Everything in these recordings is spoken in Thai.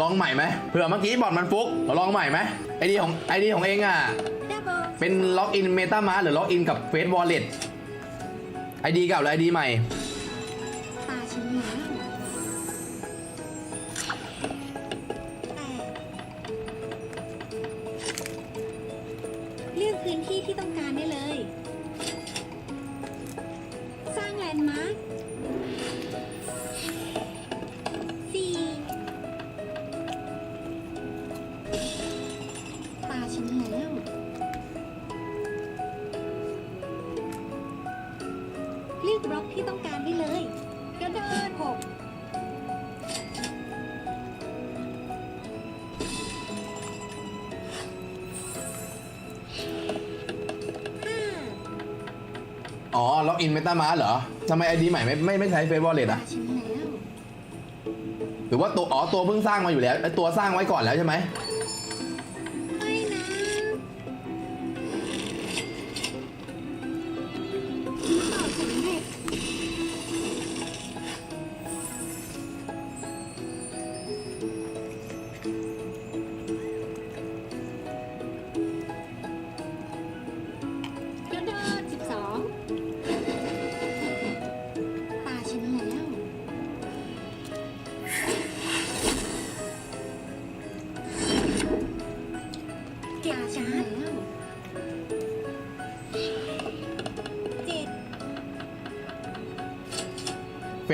ลองใหม่ไหมเผื่อเมื่อกี้บอดมันฟุกลองใหม่ไหมไอดีของไอดีของเองอะ เป็นล็อกอินเมตามาหรือล็อกอินกับเฟสวอลเล็ตไอดีเก่าหรือไอดีใหม่เลือกพื้นที่ที่ต้องการได้เลย สร้างแลนด์มาร์ค อ๋อ ล็อกอินเมตามาเหรอทำไมไอดีใหม่ไม่ไม่ไม่ใช้เฟซวอลเล็ตตาอะฉันแล้วหรือว่าตัวอ๋อตัวเพิ่งสร้างมาอยู่แล้วไอตัวสร้างไว้ก่อนแล้วใช่ไหมไม่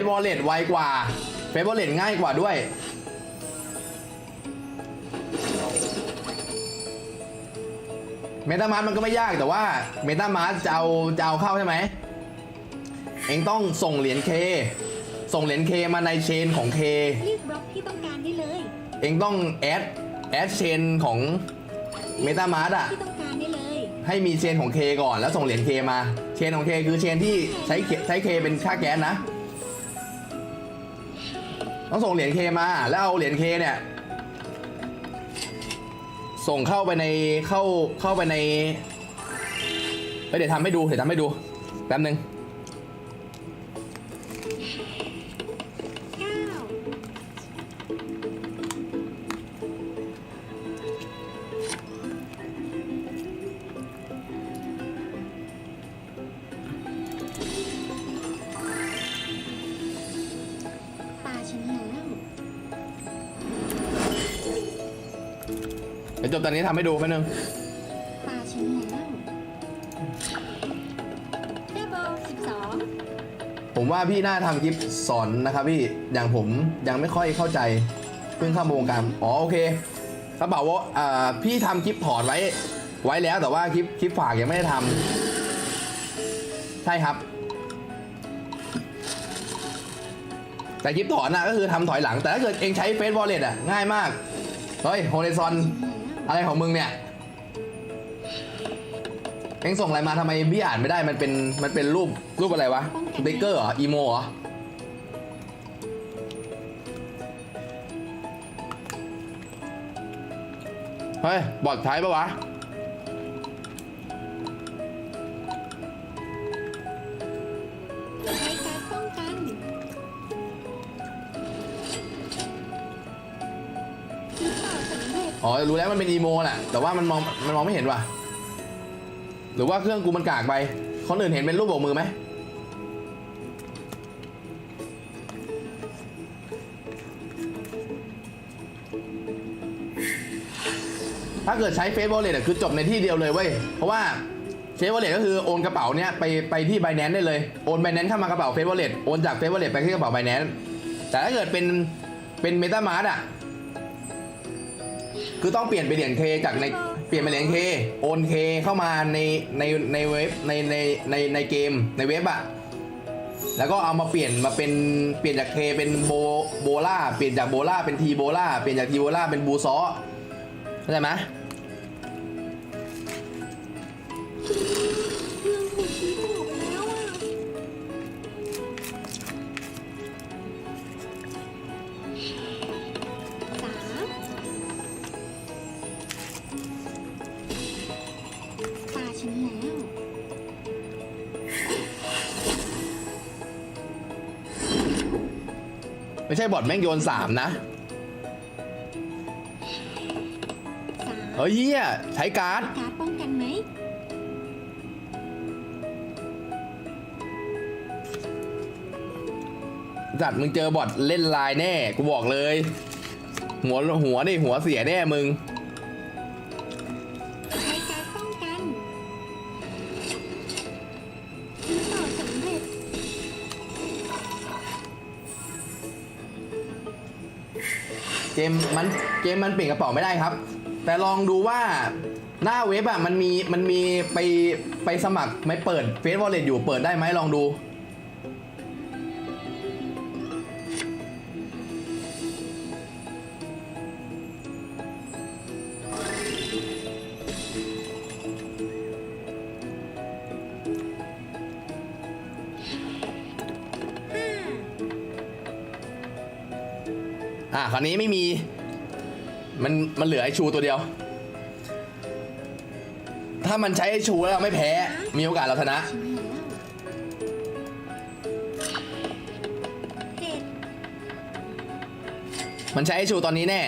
ซวอลเล็ตไวกว่าเฟซวอลเล็ตง่ายกว่าด้วย เมตามาร์มันก็ไม่ยากแต่ว่าเมตามาร์จะเอาจะเอาเข้าใช่ไหม เองต้องส่งเหรียญเค ส่งเหรียญเคมาในเชนของเคเลือกบล็อกที่ต้องการได้เลย เองต้องแอดแอดเชนของเมตามาร์อะที่ต้องการได้เลย ให้มีเชนของเคก่อนแล้วส่งเหรียญเคมา เชนของเคคือเชนที่ใช้ K ใช้เคเป็นค่าแก๊สนะ ต้องส่งเหรียญเคมา แล้วเอาเหรียญเคเนี่ย ส่งเข้าไปในเข้าเข้าไปในเอ้ยเดี๋ยวทำให้ดูเดี๋ยวทำให้ดูแป๊บนึง ดี๋ยวจบตอนนี้ทำให้ดูแป๊บนึง ตาฉันแล้วดับเบิลสิบสองผมว่าพี่น่าทำคลิปสอนนะครับพี่ อย่างผมยังไม่ค่อยเข้าใจ เพิ่งเข้ามาวงการ อ๋อโอเคกระเป๋าว่าอ่าพี่ทำคลิปถอดไว้ ไว้แล้วแต่ว่าคลิปคลิปฝากยังไม่ได้ทำใช่ครับ แต่คลิปถอนน่ะก็คือทำถอยหลัง แต่ถ้าเกิดเองใช้เฟซวอลเล็ตอะง่ายมาก เฮ้ยโฮเ z ซอน อะไรของมึงเนี่ยเองส่งอะไรมาทำไมพี่อ่านไม่ได้มันเป็นมันเป็นรูปรูปอะไรวะเบเกอร์เหรออีโมเหรอเฮ้ย บอดใช้ปะวะ อ๋อรู้แล้วมันเป็นอีโมแหละแต่ว่ามันมองมันมองไม่เห็นว่ะ หรือว่าเครื่องกูมันกากไปคนอื่นเห็นเป็นรูปโบกมือไหมถ้าเกิดใช้เฟซบอลเลตคือจบในที่เดียวเลยเว้ย เพราะว่าเฟซบอลเลตก็คือโอนกระเป๋าเนี้ยไปไปที่ b บ n a n c e ได้เลย โอนไบแนนเข้ามากระเป๋าเฟซบอลเลตโอนจากเฟซบอลเลตไปที่กระเป๋า b บ n a n c e แต่ถ้าเกิดเป็นเป็นเมตามาร์อะ คือต้องเปลี่ยนไปเหรียญเคจากในเปลี่ยนไปเหรียญเคโอนเคเข้ามาในในในเว็บในในในในเกมในเว็บอะแล้วก็เอามาเปลี่ยนมาเป็นเปลี่ยนจากเคเป็นโบโบล่าเปลี่ยนจากโบล่าเป็นทีโบล่าเปลี่ยนจากทีโบล่าเป็นบูซอเข้าใจไหม ไม่ใช่บอดแม่งโยนสามนะเฮ้ยเฮียใช้การ์ด การ์ดป้องกันไหมจัดมึงเจอบอดเล่นลายแน่ กูบอกเลย หัวหัวนี่หัวเสียแน่มึง มมันเกมมันเปลี่ยนกระเป๋าไม่ได้ครับ แต่ลองดูว่าหน้าเว็บอะมันมีมันมีไปไปสมัครไม่เปิดเฟซวอลเล็ตอยู่เปิดได้ไหมลองดู อะคราวนี้ไม่มี มันมันเหลือไอชูตัวเดียว ถ้ามันใช้ไอชูแล้วเราไม่แพ้ มีโอกาสเราชนะ เจ็ดมันใช้ไอชูตอนนี้แน่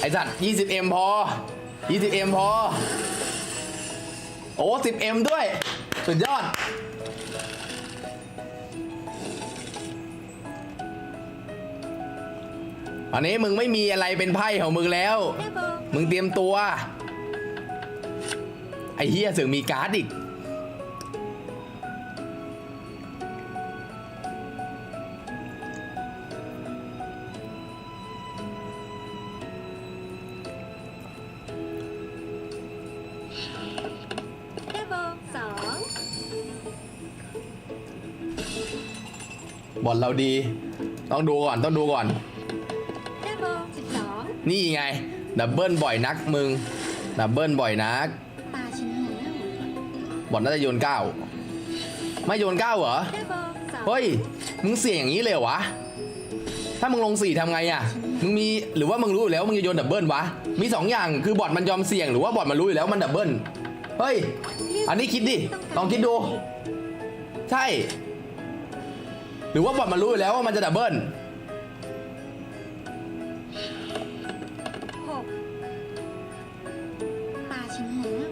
ไอสัตว์ 20m พอ 20m พอ โอ้ 10m ด้วย สุดยอด อันนี้มึงไม่มีอะไรเป็นไพ่ของมึงแล้ว มึงเตรียมตัว ไอ้เฮียเสือมีการ์ดอีก บอลเราดี ต้องดูก่อนต้องดูก่อนแม่โบสิบสองนี่ไง ดับเบิลบ่อยนักมึง ดับเบิลบ่อยนัก ตาชิ้นแล้วบอลน่าจะโยนเก้า ไม่โยนเก้าเหรอแม่โบสองเฮ้ย มึงเสี่ยงอย่างนี้เลยเหรอวะ ถ้ามึงลงสี่ทำไงอะมึงมี หรือว่ามึงรู้อยู่แล้วว่ามึงจะโยนดับเบิลวะ มีสองอย่าง คือบอดมันยอมเสี่ยง หรือว่าบอดมันรู้อยู่แล้วว่ามันดับเบิล เฮ้ย อันนี้คิดดิ ลองคิดดู ใช่ หรือว่าบอดมันรู้อยู่แล้วว่ามันจะดับเบิลหกตาชิ้นแล้ว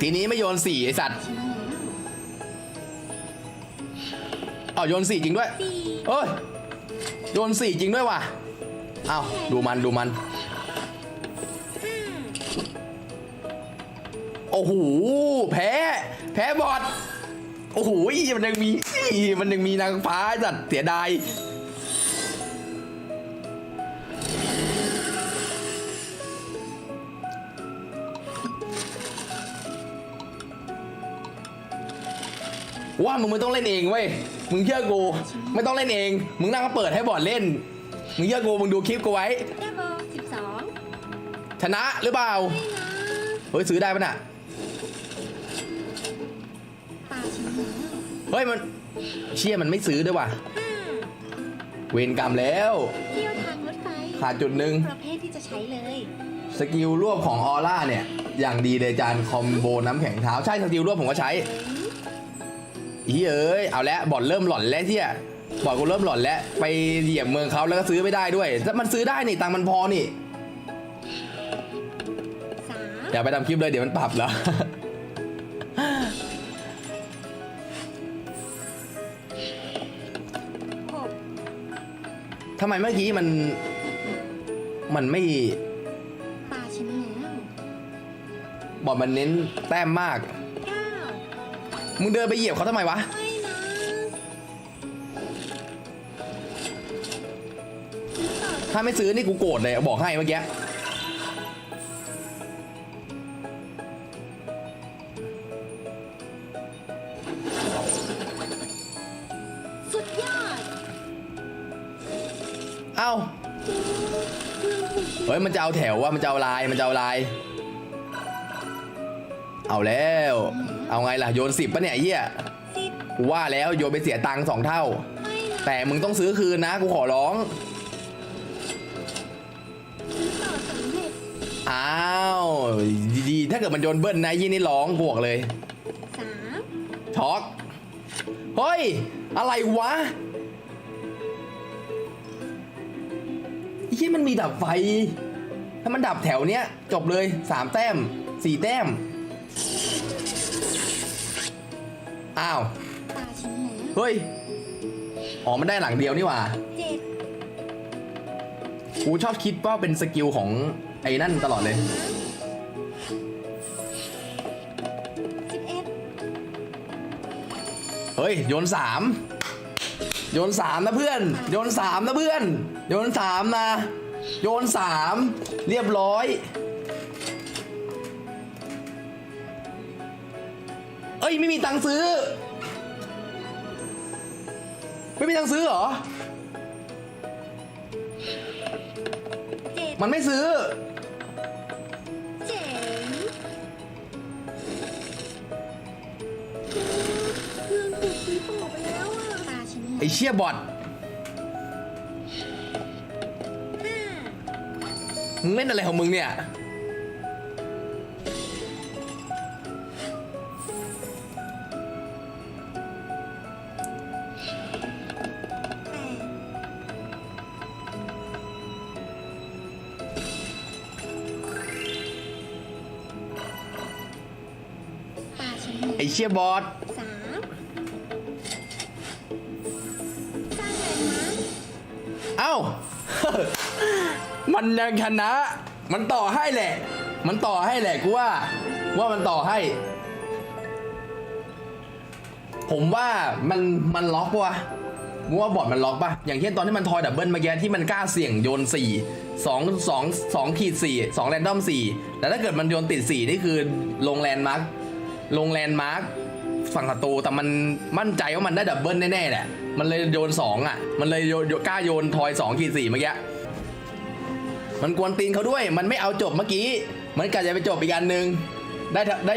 ทีนี้ไม่โยนสี่ไอสัตว์ชิ้นแล้วเอาโยนสี่จริงด้วย สี่เอ้ย โยนสี่จริงด้วยว่ะเอาดูมันดูมัน โอ้โหแพ้แพ้บอดโอ้โหมันยังมีมันยังมีนางฟ้าจัดเสียดายว่ามึงไม่ต้องเล่นเองเว้ย มึงเชื่อกู ไม่ต้องเล่นเอง มึงนั่งมาเปิดให้บอดเล่น มึงเชื่อกู มึงดูคลิปกูไว้แม่โบสิบสองชนะหรือเปล่าไม่นะเฮ้ยซื้อได้ปะน่ะ เฮ้ยมันเชี่ยมันไม่ซื้อด้วยว่ะห้าเวรกรรมแล้ว เที่ยวทางรถไฟขาดจุดหนึ่ง ประเภทที่จะใช้เลย สกิลรวบของออร่าเนี่ย อย่างดีเลยจานคอมโบน้ำแข็งเท้า ใช่สกิลรวบผมก็ใช้อีเอ้ย เอาแล้วบอดเริ่มหล่อนแล้วเที่ยบอดกูเริ่มหล่อนแล้ว ไปเหยียบเมืองเขาแล้วก็ซื้อไม่ได้ด้วยถ้ามันซื้อได้นี่ตังค์มันพอนี่ สามอย่าไปทำคลิปเลยเดี๋ยวมันปรับแล้วห ทำไมเมื่อกี้มัน มันไม่ตาชิ้นแล้วบอดมันเน้นแต้มมาก เก้ามึงเดินไปเหยียบเขาทำไมวะ ไม่นะซื้อต่อถ้าไม่ซื้อนี่กูโกรธเลยบอกให้เมื่อกี้ อ้าเฮ้ยมันจะเอาแถวว่ามันจะเอาลายมันจะเอาลาย เอาแล้ว เอาไงล่ะโยนสิบปะเนี่ยไอ้เหี้ยสิบกูว่าแล้วโยนไปเสียตังค์สองเท่าไม่นะแต่มึงต้องซื้อคืนนะกูขอร้องซื้อต่อสำเร็จอ้าวดีๆถ้าเกิดมันโยนเบิ้ลนะยี่นี่ร้องบวกเลยสามช็อกเฮ้ย อะไรวะ ไอ้ที่มันมีดับไฟ ถ้ามันดับแถวเนี้ย จบเลยสามแต้มสี่แต้ม อ้าว ตาฉันแล้วเฮ้ย อ๋อ มันได้หลังเดียวนี่หว่า เจ็ดกูชอบคิดว่าเป็นสกิลของไอ้นั่นตลอดเลย สิบเอ็ดเฮ้ย โยนสามโยนสามนะเพื่อน โยนสามนะเพื่อน โยนสามนะ โยนสามเรียบร้อย เอ้ย ไม่มีตังค์ซื้อ ไม่มีตังค์ซื้อเหรอเจ็ดมันไม่ซื้อเจ๋งเครื่องถูกซื้อต่อไปแล้วอะตาฉันแล้วไอเชี่ยบอท มึงเล่นอะไรของมึงเนี่ยแปดตาฉันแล้วไอเชี่ยบอทสาม มันยังชนะ มันต่อให้แหละ มันต่อให้แหละกูว่า ว่ามันต่อให้ ผมว่ามันมันล็อกวะมึงว่าบอร์ดมันล็อกปะอย่างเช่นตอนที่มันทอยดับเบิลมื่อกี้ที่มันกล้าเสี่ยงโยนสี่สองสองสองขีดสี่สองแรนดอมสี่แต่ถ้าเกิดมันโยนติดสี่นี่คือลงแลนด์มาร์คลงแลนด์มาร์คฝั่งศัตรูแต่มันมั่นใจว่ามันได้ดับเบิลแน่ๆแหละ มันเลยโยนสองอะ มันเลยโยนกล้าโยนทอยสองขีดสี่เมื่อกี้ มันกวนตีนเขาด้วย มันไม่เอาจบเมื่อกี้ มันกะจะไปจบอีกอันหนึ่งได้ได้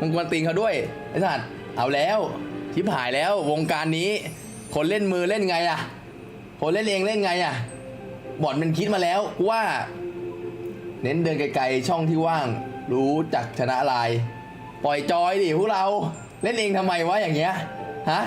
มันกวนตีนเขาด้วยไอ้สัตว์เอาแล้วชิบหายแล้ววงการนี้ คนเล่นมือเล่นไงอะคนเล่นเองเล่นไงอะบอดมันคิดมาแล้วว่า เน้นเดินไกลๆช่องที่ว่าง รู้จักชนะลาย ปล่อยจอยดิพวกเราเล่นเองทำไมวะอย่างเงี้ยฮะ